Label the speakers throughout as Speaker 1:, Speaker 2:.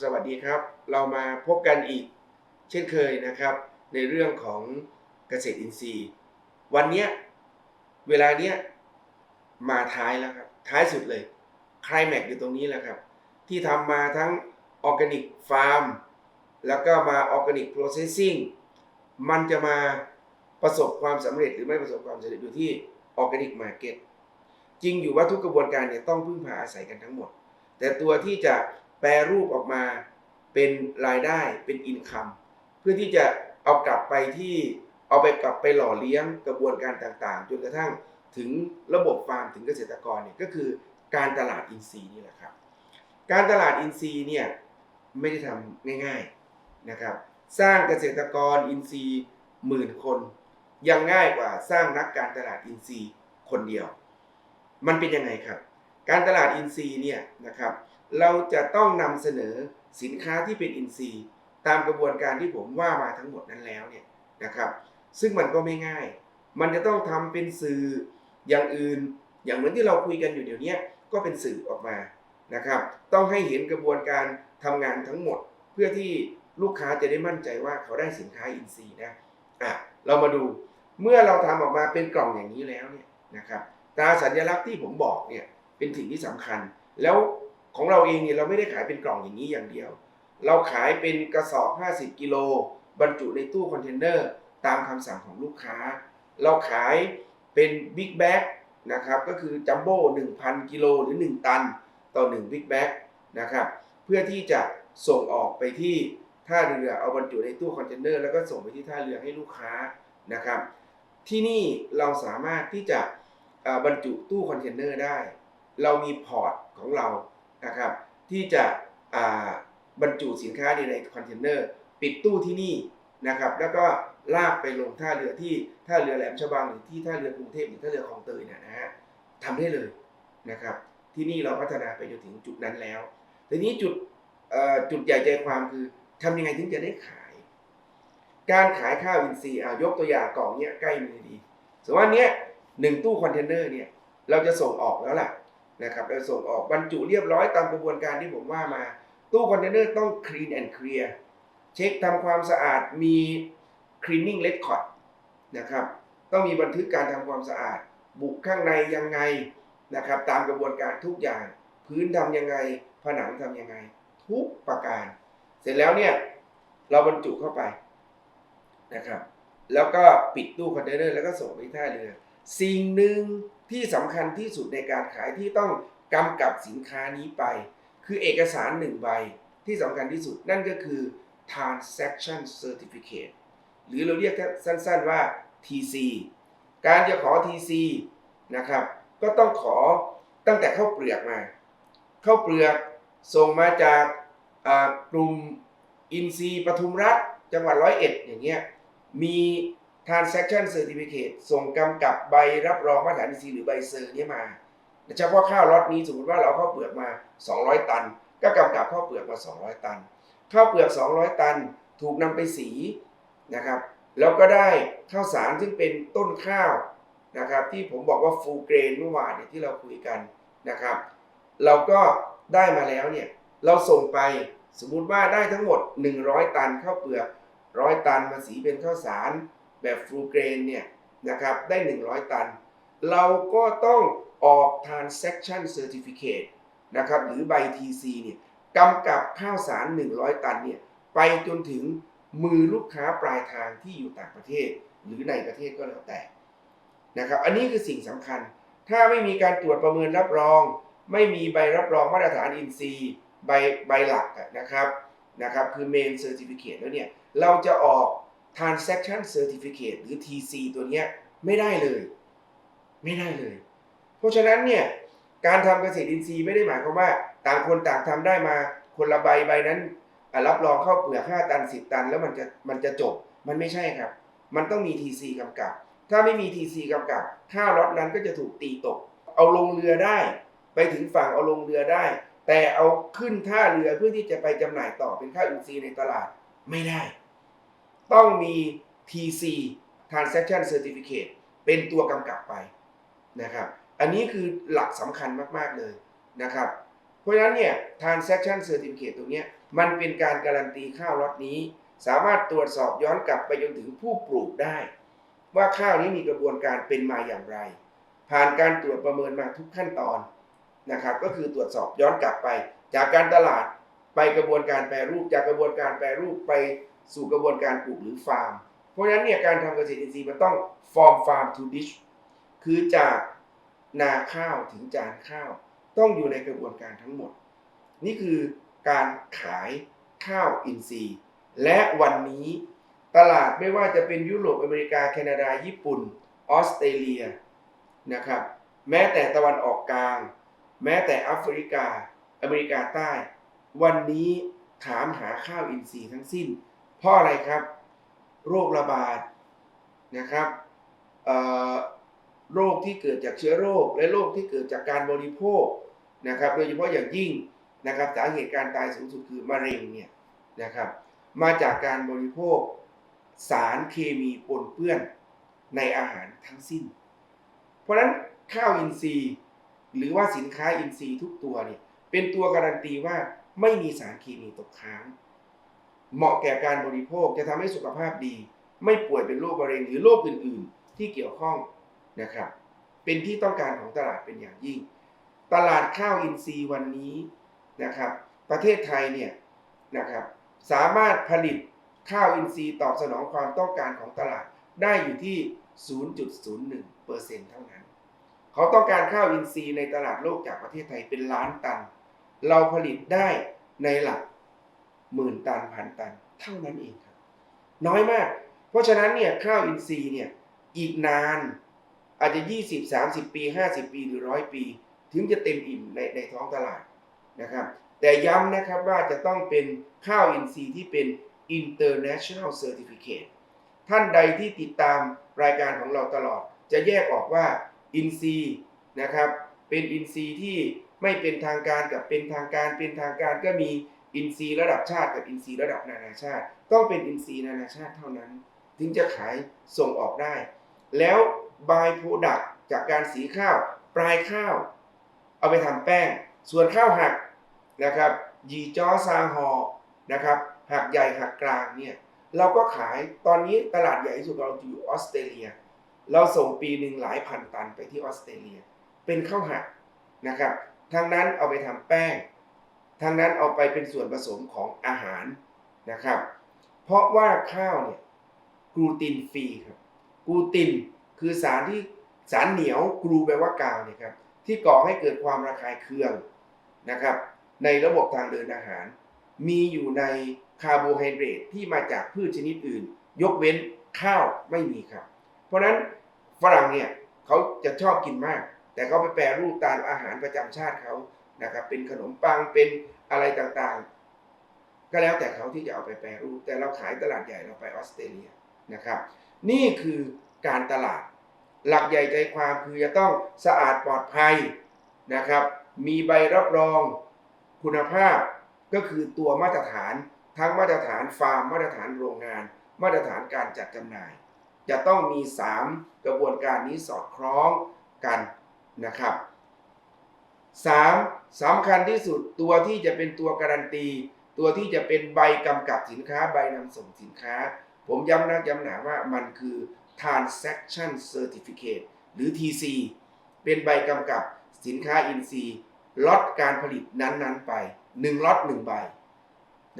Speaker 1: สวัสดีครับ เรามาพบกันอีก เช่นเคยนะครับ ในเรื่องของเกษตรอินทรีย์ วันเนี้ยเวลาเนี้ยมาท้ายแล้วครับ ท้ายสุดเลยคลายแม็กอยู่ตรงนี้แหละครับ ที่ทำมาทั้งออร์แกนิกฟาร์มแล้วก็มาออร์แกนิกโปรเซสซิ่งมันจะมาประสบความสำเร็จหรือไม่ประสบความสำเร็จอยู่ที่ออร์แกนิกมาร์เก็ตจริงอยู่ว่าทุกกระบวนการเนี่ยต้องพึ่งพาอาศัยกันทั้งหมด แต่ตัวที่จะ แปรรูปออกมาเป็นรายได้เป็นอินคัมเพื่อที่จะเอากลับไปที่เอาไปกลับไปหล่อเลี้ยงกระบวนการต่างๆ จนกระทั่งถึงระบบฟาร์มถึงเกษตรกรเนี่ยก็คือการตลาดอินทรีย์นี่แหละครับ การตลาดอินทรีย์เนี่ยไม่ได้ทำง่ายๆนะครับสร้างเกษตรกรอินทรีย์หมื่นคน ยังง่ายกว่าสร้างนักการตลาดอินทรีย์คนเดียว มันเป็นยังไงครับ การตลาดอินทรีย์เนี่ยนะครับ เราจะต้องนำเสนอสินค้าที่เป็นอินทรีย์ ตามกระบวนการที่ผมว่ามาทั้งหมดนั้นแล้วเนี่ยนะครับ ซึ่งมันก็ไม่ง่าย มันจะต้องทำเป็นสื่ออย่างอื่น อย่างเหมือนที่เราคุยกันอยู่เดี๋ยวนี้ก็เป็นสื่อออกมานะครับ ต้องให้เห็นกระบวนการทำงานทั้งหมด เพื่อที่ลูกค้าจะได้มั่นใจว่าเขาได้สินค้าอินทรีย์นะอะเรามาดูเมื่อเราทำออกมาเป็นกล่องอย่างนี้แล้วเนี่ยนะครับตราสัญลักษณ์ที่ผมบอกเนี่ยเป็นสิ่งที่สำคัญแล้ว ของเราเองเนี่ยเราไม่ได้ขายเป็นกล่องอย่างนี้อย่างเดียว เราขายเป็นกระสอบ 50 กิโลบรรจุในตู้คอนเทนเนอร์ตามคำสั่งของลูกค้า เราขายเป็นบิ๊กแบ็กนะครับก็คือจัมโบ้1,000 กิโลหรือ 1 ตันต่อ1บิ๊กแบ็กนะครับเพื่อที่จะส่งออกไปที่ท่าเรือเอาบรรจุในตู้คอนเทนเนอร์แล้วก็ส่งไปที่ท่าเรือให้ลูกค้านะครับ ที่นี่เราสามารถที่จะบรรจุตู้คอนเทนเนอร์ได้ เรามีพอร์ตของเรา นะครับที่จะบรรจุสินค้าในในคอนเทนเนอร์ปิดตู้ที่นี่นะครับแล้วก็ลากไปลงท่าเรือที่ท่าเรือแหลมฉบังหรือที่ท่าเรือกรุงเทพหรือท่าเรือคลองเตยเนยนะฮะทำได้เลยนะครับที่นี่เราพัฒนาไปจนถึงจุดนั้นแล้วทีนี้จุดจุดใหญ่ใจความคือทำยังไงถึงจะได้ขาย การขายข้าวอินทรีย์ยกตัวอย่างกล่องเนี้ยใกล้มือดีสมมติว่าเนี้ยหนึ่งตู้คอนเทนเนอร์เนี่ยเราจะส่งออกแล้วล่ะ นะครับเราส่งออกบรรจุเรียบร้อยตามกระบวนการที่ผมว่ามา ตู้คอนเทนเนอร์ต้อง clean and clear เช็คทำความสะอาดมี cleaning record นะครับต้องมีบันทึกการทำความสะอาด บุกข้างในยังไงนะครับตามกระบวนการทุกอย่าง พื้นทำยังไง ผนังทำยังไง ทุกประการ เสร็จแล้วเนี่ยเราบรรจุเข้าไปนะครับแล้วก็ปิดตู้คอนเทนเนอร์แล้วก็ส่งไปท่าเรือ สิ่งหนึ่งที่สำคัญที่สุดในการขายที่ต้องกำกับสินค้านี้ไป คือเอกสารหนึ่งใบที่สำคัญที่สุดนั่นก็คือ transaction certificate หรือเราเรียกสั้นๆว่า TC การจะขอ TC นะครับก็ต้องขอตั้งแต่เข้าเปลือกมา เข้าเปลือกส่งมาจากกลุ่มอินซีย์ปทุมรัฐจังหวัดร้อยเอ็ดอย่างเงี้ยมี transaction certificate ส่งกำกับใบรับรองมาตรฐานอินทรีหรือใบเซอร์นี้มาเฉพาะข้าวล็อตนี้สมมติว่าเราเข้าวเปลือกมา 200 ตัน ก็กำกับข้าวเปลือกมา 200 ตัน ข้าวเปลือก 200 ตันถูกนำไปสีนะครับ แล้วก็ได้ข้าวสารซึ่งเป็นต้นข้าวนะครับที่ผมบอกว่าฟูเกรนเมื่อวานเนี่ยที่เราคุยกันนะครับ เราก็ได้มาแล้วเนี่ยเราส่งไปสมมุติว่าได้ทั้งหมด 100 ตันข้าวเปลือกร้อยตันมาสีเป็นข้าวสาร แบบฟูเกรนเนี่ยนะครับได้ 100 ตัน เราก็ต้องออก transaction certificate นะครับหรือใบ TC เนี่ยกำกับข้าวสาร 100 ตันเนี่ยไปจนถึงมือลูกค้าปลายทางที่อยู่ต่างประเทศ หรือในประเทศก็แล้วแต่นะครับอันนี้คือสิ่งสำคัญ ถ้าไม่มีการตรวจประเมินรับรอง ไม่มีใบรับรองมาตรฐานอินทรีใบใบหลักนะครับนะครับคือ main certificate แล้วเนี่ยเราจะออก transaction certificate หรือ TC ตัวเนี้ยไม่ได้เลย ไม่ได้เลย เพราะฉะนั้นเนี่ยการทำเกษตรอินทรีย์ไม่ได้หมายความว่า ต่างคนต่างทำได้มาคนละใบใบนั้นรับรองเข้าเปลือก5ตัน 10 ตัน แล้วมันจะมันจะจบมันไม่ใช่ครับ มันต้องมี TC กำกับ ถ้าไม่มี TC กำกับข้าวล็อตนั้นก็จะถูกตีตก เอาลงเรือได้ ไปถึงฝั่งเอาลงเรือได้ แต่เอาขึ้นท่าเรือเพื่อที่จะไปจำหน่ายต่อเป็นข้าวอินทรีย์ในตลาดไม่ได้ ต้องมี TC Transaction Certificate เป็นตัวกำกับไปนะครับ อันนี้คือหลักสำคัญมาก ๆ เลยนะครับ เพราะฉะนั้นเนี่ย transaction certificate ตรงนี้มันเป็นการการันตีข้าวล็อตนี้ สามารถตรวจสอบย้อนกลับไปจนถึงผู้ปลูกได้ ว่าข้าวนี้มีกระบวนการเป็นมาอย่างไร ผ่านการตรวจประเมินมาทุกขั้นตอนนะครับ ก็คือตรวจสอบย้อนกลับไป จากการตลาดไปกระบวนการแปรรูปจากกระบวนการแปรรูปไป สู่กระบวนการปลูกหรือฟาร์ม เพราะฉะนั้นเนี่ยการทำเกษตรอินทรีย์มันต้อง from farm to dish คือจากนาข้าวถึงจานข้าว ต้องอยู่ในกระบวนการทั้งหมด นี่คือการขายข้าวอินทรีย์ และวันนี้ตลาดไม่ว่าจะเป็นยุโรปอเมริกา แคนาดา ญี่ปุ่น ออสเตรเลียนะครับแม้แต่ตะวันออกกลาง แม้แต่แอฟริกา อเมริกาใต้ วันนี้ถามหาข้าวอินทรีย์ทั้งสิ้น เพราะอะไรครับ โรคระบาดนะครับโรคที่เกิดจากเชื้อโรค และโรคที่เกิดจากการบริโภคนะครับ โดยเฉพาะอย่างยิ่งนะครับสาเหตุการตายสูงสุดคือมะเร็งเนี่ยนะครับ มาจากการบริโภคสารเคมีปนเปื้อนในอาหารทั้งสิ้น เพราะฉะนั้นข้าวอินทรีย์ หรือว่าสินค้าอินทรีย์ทุกตัวเนี่ยเป็นตัวการันตีว่าไม่มีสารเคมีตกค้าง เหมาะแก่การบริโภคจะทำให้สุขภาพดี ไม่ป่วยเป็นโรคมะเร็งหรือโรคอื่น ๆ ที่เกี่ยวข้องนะครับ เป็นที่ต้องการของตลาดเป็นอย่างยิ่ง ตลาดข้าวอินทรีย์วันนี้นะครับ ประเทศไทยเนี่ยนะครับสามารถผลิตข้าวอินทรีย์ตอบสนองความต้องการของตลาดได้อยู่ที่ 0.01%เท่านั้น เขาต้องการข้าวอินทรีย์ในตลาดโลกจากประเทศไทยเป็นล้านตัน เราผลิตได้ในหลัก หมื่นตันพันตัน เท่านั้นเองครับ น้อยมาก เพราะฉะนั้นเนี่ยข้าวอินทรีย์เนี่ยอีกนานอาจจะ 20 30 ปี 50 ปีหรือร้อยปี ถึงจะเต็มอิ่มในในท้องตลาดนะครับ แต่ย้ำนะครับว่าจะต้องเป็นข้าวอินทรีย์ที่เป็น international certificate ท่านใดที่ติดตามรายการของเราตลอด จะแยกออกว่าอินทรีย์นะครับ เป็นอินทรีย์ที่ไม่เป็นทางการกับเป็นทางการเป็นทางการก็มี อินทรีย์ระดับชาติกับอินทรีย์ระดับนานาชาติ ต้องเป็นอินทรีย์นานาชาติเท่านั้น ถึงจะขายส่งออกได้ แล้ว by product จากการสีข้าว ปลายข้าว เอาไปทำแป้ง ส่วนข้าวหักนะครับยีจ้อซางฮอนะครับหักใหญ่หักกลางเนี่ยเราก็ขายตอนนี้ตลาดใหญ่ที่สุดเราอยู่ออสเตรเลีย เราส่งปีหนึ่งหลายพันตันไปที่ออสเตรเลีย เป็นข้าวหักนะครับทางนั้นเอาไปทำแป้ง ทางนั้นเอาไปเป็นส่วนผสมของอาหารนะครับ เพราะว่าข้าวเนี่ยกลูตินฟรีครับกลูตินคือสารที่สารเหนียวกรูแปลว่ากาวเนี่ยครับที่ก่อให้เกิดความระคายเคืองนะครับ ในระบบทางเดินอาหาร มีอยู่ในคาร์โบไฮเดรตที่มาจากพืชชนิดอื่น ยกเว้นข้าวไม่มีครับ เพราะฉะนั้นฝรั่งเนี่ยเขาจะชอบกินมาก แต่เขาไปแปรรูปตามอาหารประจำชาติเขา นะครับเป็นขนมปังเป็นอะไรต่างๆ ก็แล้วแต่เขาที่จะเอาไปแปรรูป แต่เราขายตลาดใหญ่เราไปออสเตรเลียนะครับ นี่คือการตลาด หลักใหญ่ใจความคือจะต้องสะอาดปลอดภัยนะครับ มีใบรับรองคุณภาพก็คือตัวมาตรฐานทั้งมาตรฐานฟาร์มมาตรฐานโรงงาน มาตรฐานการจัดจำหน่าย จะต้องมี 3 กระบวนการนี้สอดคล้องกันนะครับ 3. สำคัญที่สุดตัวที่จะเป็นตัวการันตี ตัวที่จะเป็นใบกำกับสินค้าใบนำส่งสินค้า ผมย้ำนะย้ำหนาว่ามันคือ transaction certificate หรือ TC เป็นใบกำกับสินค้าอินทรีย์ล็อตการผลิตนั้นๆไป1ล็อต1ใบ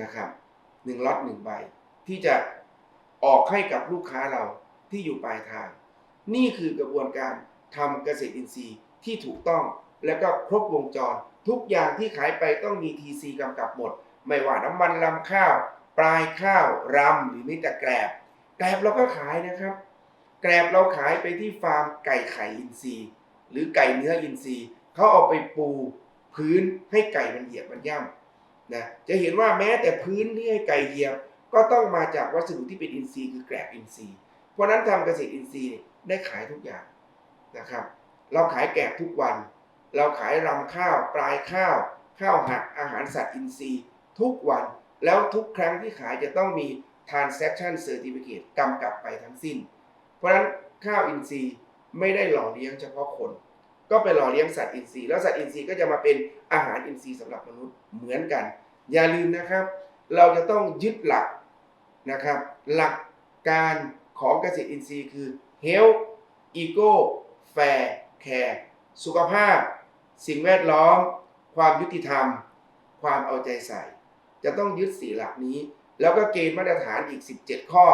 Speaker 1: นะครับ1ล็อต1ใบ ที่จะออกให้กับลูกค้าเราที่อยู่ปลายทาง นี่คือกระบวนการทำเกษตรอินทรีย์ที่ถูกต้อง และก็ครบวงจร ทุกอย่างที่ขายไปต้องมี TC กำกับหมด ไม่ว่าน้ำมันลำข้าว ปลายข้าวรำหรือม่แต่แกลบแกลบเราก็ขายนะครับ แกลบเราขายไปที่ฟาร์มไก่ไข่อินทรีย์ หรือไก่เนื้ออินทรีย์เขาเอาไปปูพื้นให้ไก่มันเหยียบมันย่ำนะจะเห็นว่าแม้แต่พื้นที่ให้ไก่เหยียบ ก็ต้องมาจากวัสดุที่เป็นอินทรีย์คือแกลบอินทรีย์ เพราะนั้นทำเกษตรอินทรีย์ได้ขายทุกอย่างนะครับ เราขายแกลบทุกวัน เราขายรำข้าว ปลายข้าว ข้าวหักอาหารสัตว์อินทรีย์ ทุกวันแล้วทุกครั้งที่ขายจะต้องมี transaction certificate กำกับไปทั้งสิ้น เพราะฉะนั้นข้าวอินทรีย์ไม่ได้หล่อเลี้ยงเฉพาะคน ก็ไปหล่อเลี้ยงสัตว์อินทรีย์แล้วสัตว์อินทรีย์ก็จะมาเป็นอาหารอินทรีย์สำหรับมนุษย์เหมือนกัน อย่าลืมนะครับ เราจะต้องยึดหลักนะครับ หลักการของเกษตรอินทรีย์คือ health eco fair care สุขภาพ สิ่งแวดล้อม ความยุติธรรม ความเอาใจใส่ จะต้องยึดสี่หลักนี้ แล้วก็เกณฑ์มาตรฐานอีก 17 ข้อ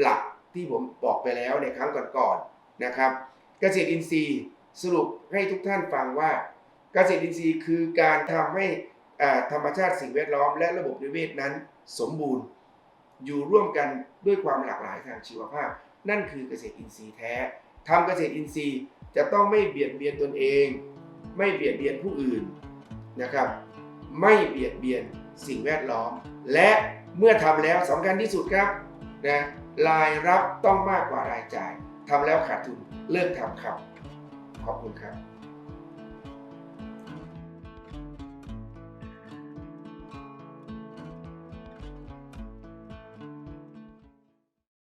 Speaker 1: หลักที่ผมบอกไปแล้วในครั้งก่อนๆนะครับ เกษตรอินทรีย์สรุปให้ทุกท่านฟังว่า เกษตรอินทรีย์คือการทำให้ธรรมชาติสิ่งแวดล้อม และระบบนิเวศนั้นสมบูรณ์ อยู่ร่วมกันด้วยความหลากหลายทางชีวภาพ นั่นคือเกษตรอินทรีย์แท้ทำเกษตรอินทรีย์จะต้องไม่เบียดเบียนตนเอง ไม่เบียดเบียนผู้อื่นนะครับ ไม่เบียดเบียนสิ่งแวดล้อม และเมื่อทำแล้วสำคัญที่สุดครับนะรายรับต้องมากกว่ารายจ่ายทำแล้วขาดทุนเลิกทำครับ ขอบคุณครับ